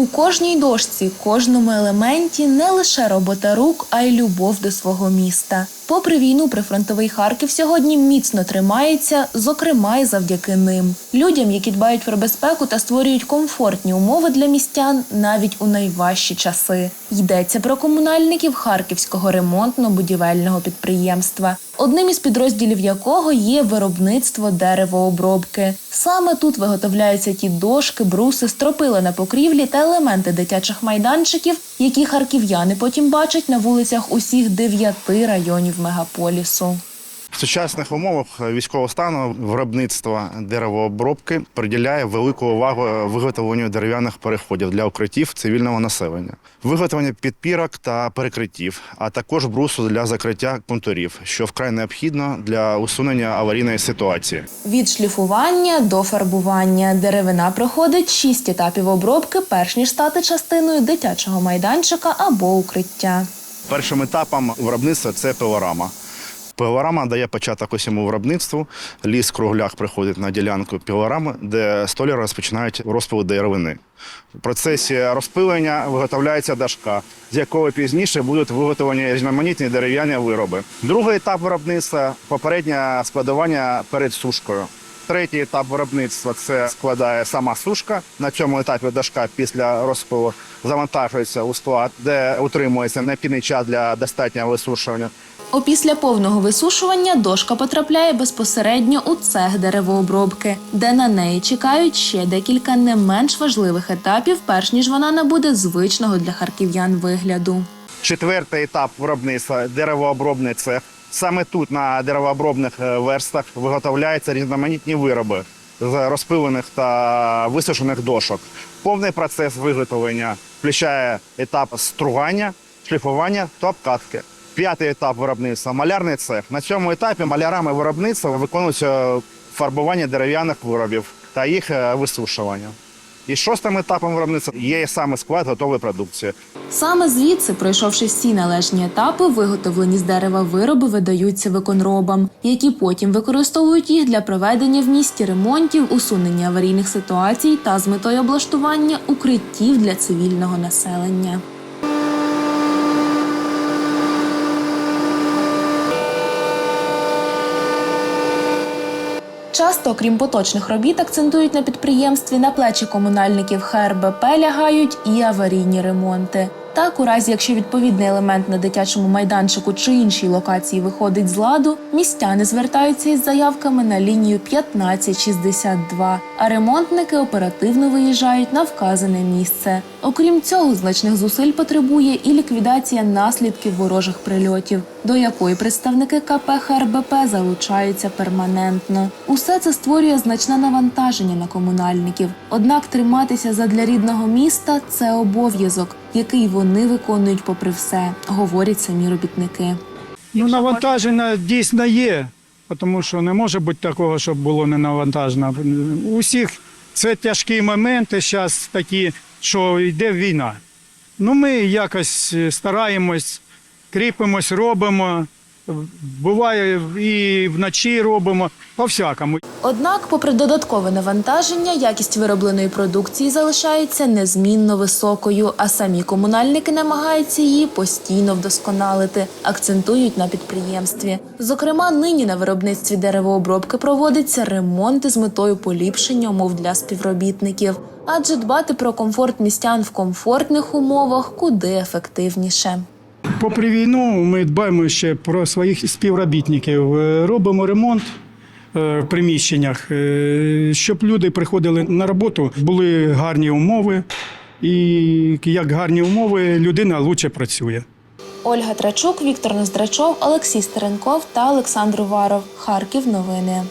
У кожній дошці, кожному елементі не лише робота рук, а й любов до свого міста. Попри війну, прифронтовий Харків сьогодні міцно тримається, зокрема й завдяки ним. Людям, які дбають про безпеку та створюють комфортні умови для містян навіть у найважчі часи. Йдеться про комунальників Харківського ремонтно-будівельного підприємства, одним із підрозділів якого є виробництво деревообробки. Саме тут виготовляються ті дошки, бруси, стропила на покрівлі та елементи дитячих майданчиків, які харків'яни потім бачать на вулицях усіх дев'яти районів мегаполісу. В сучасних умовах військового стану виробництво деревообробки приділяє велику увагу виготовленню дерев'яних переходів для укриттів цивільного населення, виготовлення підпірок та перекриттів, а також брусу для закриття контурів, що вкрай необхідно для усунення аварійної ситуації. Від шліфування до фарбування деревина проходить шість етапів обробки, перш ніж стати частиною дитячого майданчика або укриття. Першим етапом виробництва це пилорама. Пилорама дає початок усьому виробництву. Ліс кругляк приходить на ділянку пілорами, де столяри розпочинають розпил деревини. В процесі розпилення виготовляється дашка, з якої пізніше будуть виготовлені різноманітні дерев'яні вироби. Другий етап виробництва попереднє складування перед сушкою. Третій етап виробництва це складає сама сушка. На цьому етапі дашка після розпилу завантажується у склад, де утримується необхідний час для достатнього висушування. Опісля повного висушування дошка потрапляє безпосередньо у цех деревообробки, де на неї чекають ще декілька не менш важливих етапів, перш ніж вона набуде звичного для харків'ян вигляду. Четвертий етап виробництва деревообробний цех. Саме тут на деревообробних е, верстах виготовляються різноманітні вироби з розпилених та висушених дошок. Повний процес виготовлення включає етап стругання, шліфування та обкатки. П'ятий етап виробництва малярний цех. На цьому етапі малярами виробництва виконується фарбування дерев'яних виробів та їх е, висушування. І шостим етапом виробництва є саме склад готової продукції. Саме звідси, пройшовши всі належні етапи, виготовлені з дерева вироби видаються виконробам, які потім використовують їх для проведення в місті ремонтів, усунення аварійних ситуацій та з метою облаштування укриттів для цивільного населення. Часто, крім поточних робіт, акцентують на підприємстві на плечі комунальників ХРБП лягають і аварійні ремонти. Так, у разі, якщо відповідний елемент на дитячому майданчику чи іншій локації виходить з ладу, містяни звертаються із заявками на лінію 1562, а ремонтники оперативно виїжджають на вказане місце. Окрім цього, значних зусиль потребує і ліквідація наслідків ворожих прильотів, до якої представники КП ХРБП залучаються перманентно. Усе це створює значне навантаження на комунальників. Однак триматися задля рідного міста це обов'язок, який вони виконують попри все, говорять самі робітники. Ну, навантаження дійсно є, тому що не може бути такого, щоб було не навантажено. Усіх це тяжкі моменти зараз такі, що йде війна. Ну, ми якось стараємось, кріпимось, робимо. Буває і вночі робимо, по-всякому. Однак, попри додаткове навантаження, якість виробленої продукції залишається незмінно високою, а самі комунальники намагаються її постійно вдосконалити, акцентують на підприємстві. Зокрема, нині на виробництві деревообробки проводиться ремонти з метою поліпшення умов для співробітників, адже дбати про комфорт містян в комфортних умовах куди ефективніше. Попри війну, ми дбаємо ще про своїх співробітників. Е, Робимо ремонт е, в приміщеннях, е, щоб люди приходили на роботу, були гарні умови. І як гарні умови, людина краще працює. Ольга Трачук, Віктор Ноздрачов, Олексій Стеренков та Олександр Уваров. Харків. Новини.